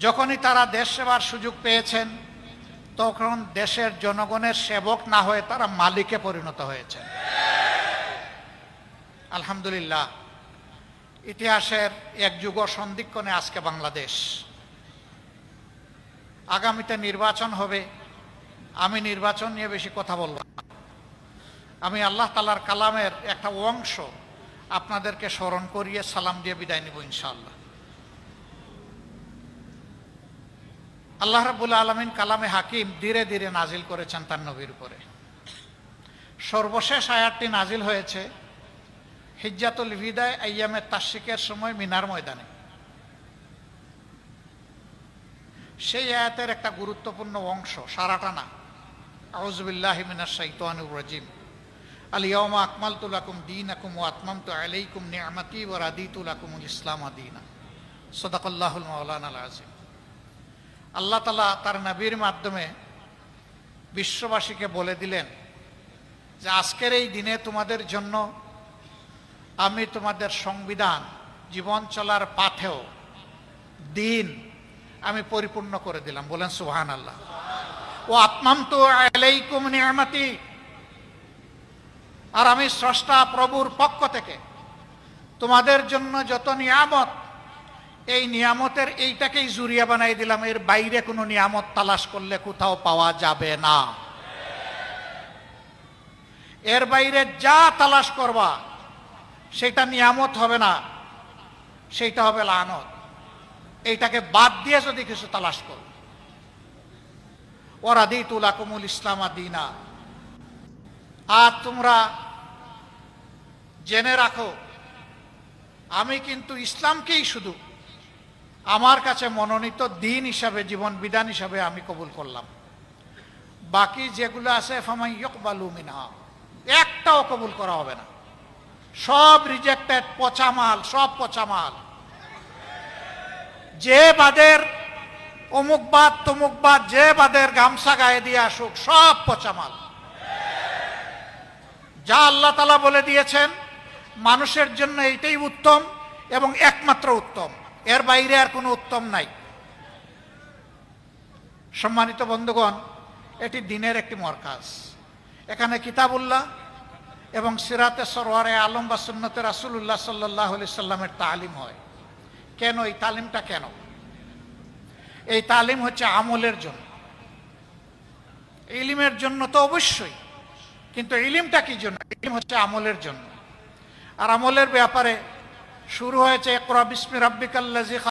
যখনই তারা দেশ সেবার সুযোগ পেয়েছেন, তখন দেশের জনগণের সেবক না হয়ে তারা মালিকে পরিণত হয়েছেন। আলহামদুলিল্লাহ, ইতিহাসের এক যুগ সন্ধিক্ষণে আজকে বাংলাদেশ। আগামীতে নির্বাচন হবে, আমি নির্বাচন নিয়ে বেশি কথা বলব। আমি আল্লাহ তালার কালামের একটা অংশ আপনাদেরকে স্মরণ করিয়ে সালাম দিয়ে বিদায় নিব ইনশাআল্লাহ। আল্লাহ রাবুল আলমিন কালামে হাকিম ধীরে ধীরে নাজিল করেছেন তার নবীর উপরে। সর্বশেষ আয়াতটি নাজিল হয়েছে হিজ্জাতুল বিদায় আয়ামের তাসিকের সময় মিনার ময়দানে। সেই আয়াতের একটা গুরুত্বপূর্ণ অংশ, সারাটা না। আউজবিল্লাহ মিনার শাইতানুর রাজিম। আলিয়াউমা আকমাল তুলাকুম দিন আকুম ও আতমাম তু আলাইকুম নিয়ামাতি ও রাদি তুলাকুমুল ইসলাম আদিনা সদাকল্লাহুল মৌলান আজিম আল্লাহ তালা তার নবীর মাধ্যমে বিশ্ববাসীকে বলে দিলেন যে আজকের এই দিনে তোমাদের জন্য আমি তোমাদের সংবিধান, জীবন চলার পাথেও দিন আমি পরিপূর্ণ করে দিলাম। বলেন সুহান আল্লাহ ও আত্মাম তো আর আমি স্রষ্টা প্রভুর পক্ষ থেকে তোমাদের জন্য যত নিয়ামত এই নিয়ামতের এইটাকেই জুরিয়া বানাই দিলাম। এর বাইরে কোনো নিয়ামত তালাশ করলে কোথাও পাওয়া যাবে না। এর বাইরে যা তালাশ করবা, সেটা নিয়ামত হবে না সেইটা হবে লানত। এইটাকে বাদ দিয়ে যদি কিছু তালাশ কর। তুলা কুমুল ইসলাম দিনা। আর তোমরা জেনে রাখো, আমি কিন্তু ইসলামকেই শুধু আমার কাছে মনোনীত দিন হিসাবে, জীবন বিধান হিসাবে আমি কবুল করলাম। বাকি যেগুলো আছে একটাও কবুল করা হবে না। সব রিজেক্টেড পচা মাল, সব পচা মাল। যে বাদের অমুক বাদ, তমুক বাদ, যে বাদের গামছা গায়ে দিয়ে আসুক, সব পচা মাল। যা আল্লাহ তালা বলে দিয়েছেন, মানুষের জন্য এইটাই উত্তম এবং একমাত্র উত্তম। এর বাইরে আর কোনো উত্তম নাই। সম্মানিত বন্ধুগণ, এটি দিনের একটি মরকাজ। এখানে কিতাবুল্লাহ এবং সিরাতে সরোয়ারে আলম বা সুন্নতে রাসুল্লাহ সাল্লাহ আলি সাল্লামের তালিম হয়। কেন, এই তালিমটা কেন? এই তালিম হচ্ছে আমলের জন্য। ইলিমের জন্য তো অবশ্যই, কিন্তু ইলিমটা কি জন্য? ইলিম হচ্ছে আমলের জন্য। আর আমলের ব্যাপারে শুরু হয়েছে একরা বিসমি রাব্বিকাল্লাজি